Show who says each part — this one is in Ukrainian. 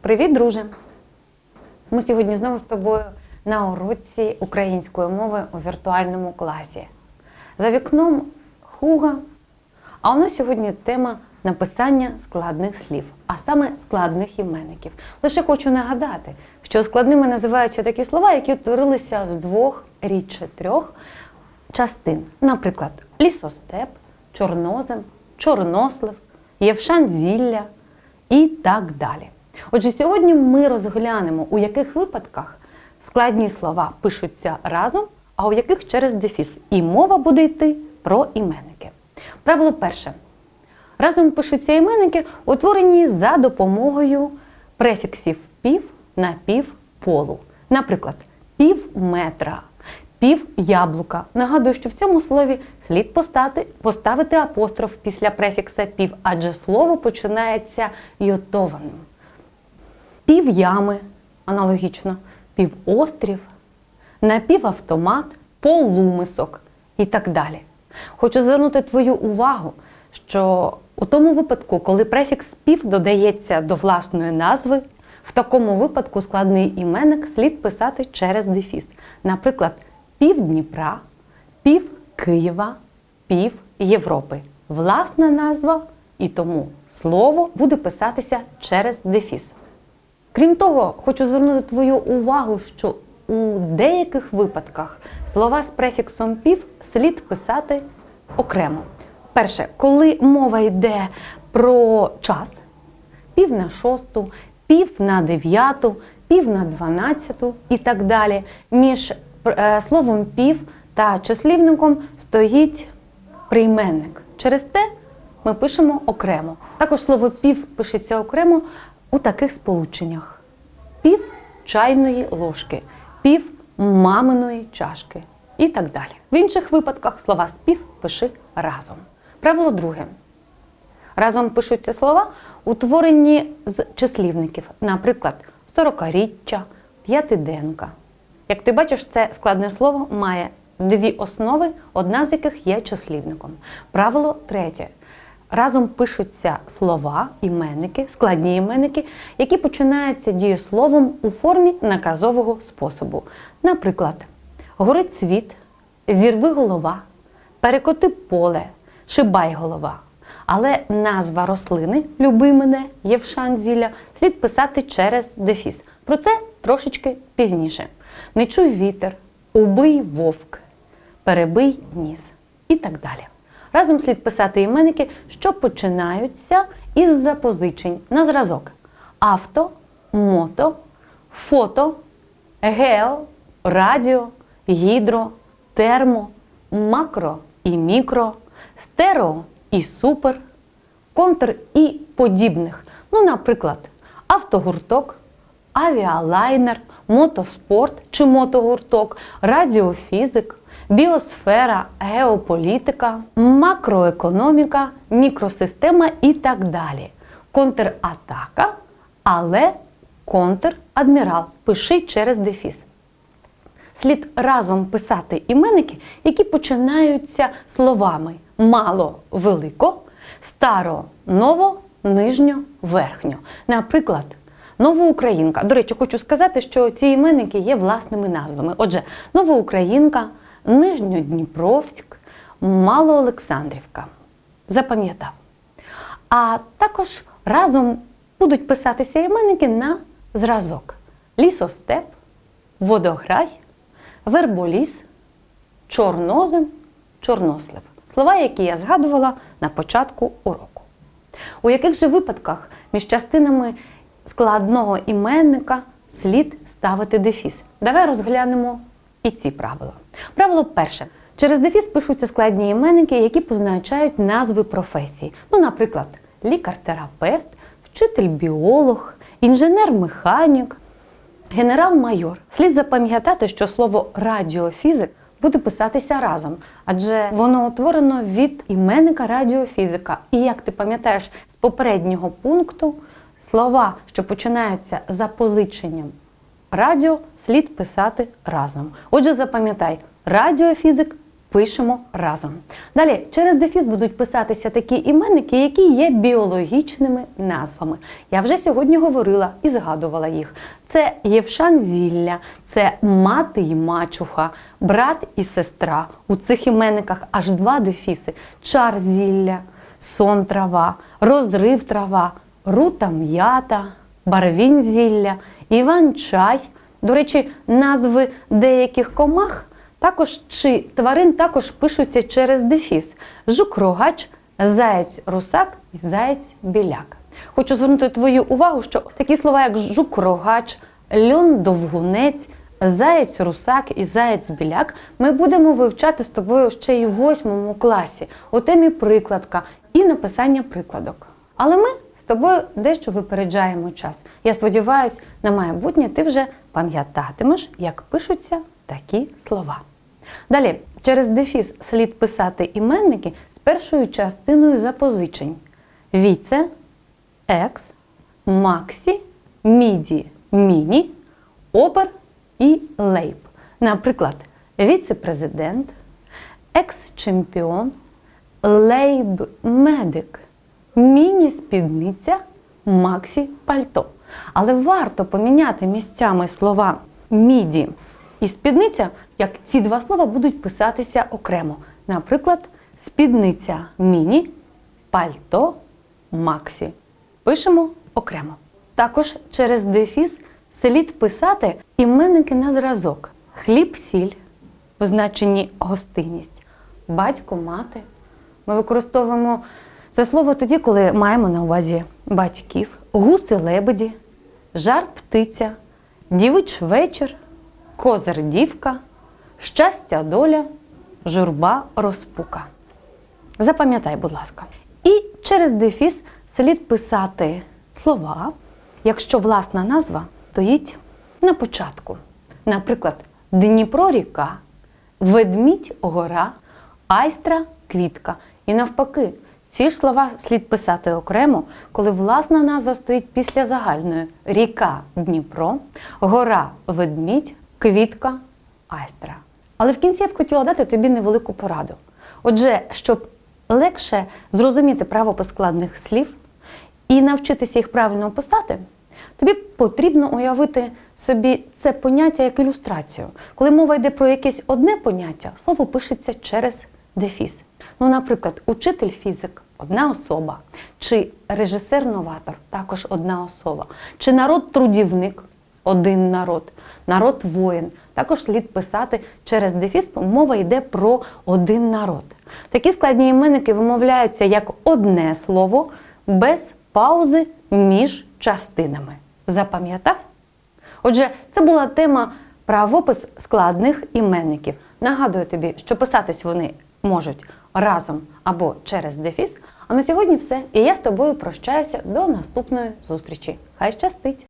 Speaker 1: Привіт, друже! Ми сьогодні знову з тобою на уроці української мови у віртуальному класі. За вікном хуга, а у нас сьогодні тема написання складних слів, а саме складних іменників. Лише хочу нагадати, що складними називаються такі слова, які утворилися з двох рідше трьох частин. Наприклад, лісостеп, чорнозем, чорнослив, євшанзілля і так далі. Отже, сьогодні ми розглянемо, у яких випадках складні слова пишуться разом, а у яких через дефіс. І мова буде йти про іменники. Правило перше. Разом пишуться іменники, утворені за допомогою префіксів пів на пів полу. Наприклад, пів метра, пів яблука. Нагадую, що в цьому слові слід поставити, поставити апостроф після префікса пів, адже слово починається йотованим. Пів ями, аналогічно, півострів, напівавтомат, полумисок і так далі. Хочу звернути твою увагу, що у тому випадку, коли префікс пів додається до власної назви, в такому випадку складний іменник слід писати через дефіс. Наприклад, пів Дніпра, пів Києва, пів Європи. Власна назва і тому слово буде писатися через дефіс. Крім того, хочу звернути твою увагу, що у деяких випадках слова з префіксом пів слід писати окремо. Перше, коли мова йде про час, пів на шосту, пів на дев'яту, пів на дванадцяту і так далі. Між е, словом пів та числівником стоїть прийменник. Через те ми пишемо окремо. Також слово пів пишеться окремо у таких сполученнях: пів чайної ложки, пів маминої чашки і так далі. В інших випадках слова спів пиши разом. Правило друге. Разом пишуться слова, утворені з числівників, наприклад, сорокаріччя, п'ятиденка. Як ти бачиш, це складне слово має дві основи, одна з яких є числівником. Правило третє. Разом пишуться слова, іменники, складні іменники, які починаються дієсловом у формі наказового способу. Наприклад, горить світ, зірви голова, перекоти поле, шибай голова. Але назва рослини люби мене, Євшан зілля, слід писати через дефіс. Про це трошечки пізніше. Не чуй вітер, убий вовк, перебий ніс і так далі. Разом слід писати іменники, що починаються із запозичень на зразок: авто, мото, фото, гео, радіо, гідро, термо, макро і мікро, стерео і супер, контр і подібних. Ну, наприклад, автогурток, авіалайнер, мотоспорт чи мотогурток, радіофізик, біосфера, геополітика, макроекономіка, мікросистема і так далі. Контратака, але контрадмірал. Пиши через дефіс. Слід разом писати іменники, які починаються словами мало велико, старо ново, нижньо верхньо. Наприклад, Новоукраїнка. До речі, хочу сказати, що ці іменники є власними назвами. Отже, Новоукраїнка, Нижньодніпровськ, Малоолександрівка. Запам'ятав. А також разом будуть писатися іменники на зразок: лісостеп, водограй, верболіс, чорнозем, чорнослив. Слова, які я згадувала на початку уроку. У яких же випадках між частинами складного іменника слід ставити дефіс? Давай розглянемо і ці правила. Правило перше. Через дефіс пишуться складні іменники, які позначають назви професій. Ну, наприклад, лікар-терапевт, вчитель-біолог, інженер-механік, генерал-майор. Слід запам'ятати, що слово радіофізик буде писатися разом, адже воно утворено від іменника радіофізика. І як ти пам'ятаєш з попереднього пункту, слова, що починаються запозиченням радіо, слід писати разом. Отже, запам'ятай, радіофізик пишемо разом. Далі через дефіс будуть писатися такі іменники, які є біологічними назвами. Я вже сьогодні говорила і згадувала їх. Це Євшан Зілля, це мати й мачуха, брат і сестра. У цих іменниках аж два дефіси: чар зілля, сон трава, розрив трава, рута м'ята, барвінь зілля, іван чай. До речі, назви деяких комах також чи тварин також пишуться через дефіс: жук-рогач, заєць русак і заєць біляк. Хочу звернути твою увагу, що такі слова, як жук-рогач, льон довгунець, заєць русак і заєць біляк, ми будемо вивчати з тобою ще й у восьмому класі у темі прикладка і написання прикладок. Але ми з тобою дещо випереджаємо час. Я сподіваюся, на майбутнє ти вже пам'ятатимеш, як пишуться такі слова. Далі, через дефіс слід писати іменники з першою частиною запозичень: віце, екс, максі, міді, міні, опер і лейб. Наприклад, віце-президент, екс-чемпіон, лейб-медик, міні-спідниця, максі-пальто. Але варто поміняти місцями слова міді і спідниця, як ці два слова будуть писатися окремо. Наприклад, спідниця міні, пальто максі. Пишемо окремо. Також через дефіс слід писати іменники на зразок: хліб, сіль в значенні гостинність, батько, мати. Ми використовуємо це слово тоді, коли маємо на увазі батьків, гуси лебеді, жар птиця, дівич вечір, козир дівка, щастя доля, журба розпука. Запам'ятай, будь ласка. І через дефіс слід писати слова, якщо власна назва стоїть на початку. Наприклад, Дніпро ріка, ведмідь гора, айстра квітка. І навпаки, ці ж слова слід писати окремо, коли власна назва стоїть після загальної ріка Дніпро, гора ведмідь, квітка айстра. Але в кінці я б хотіла дати тобі невелику пораду. Отже, щоб легше зрозуміти правопис складних слів і навчитися їх правильно писати, тобі потрібно уявити собі це поняття як ілюстрацію. Коли мова йде про якесь одне поняття, слово пишеться через дефіс. Ну, наприклад, учитель фізик одна особа, чи режисер-новатор також одна особа, чи народ-трудівник один народ, народ воїн. Також слід писати через дефіс, мова йде про один народ. Такі складні іменники вимовляються як одне слово без паузи між частинами. Запам'ятав? Отже, це була тема правопис складних іменників. Нагадую тобі, що писатись вони можуть разом або через дефіс. А на сьогодні все. І я з тобою прощаюся до наступної зустрічі. Хай щастить!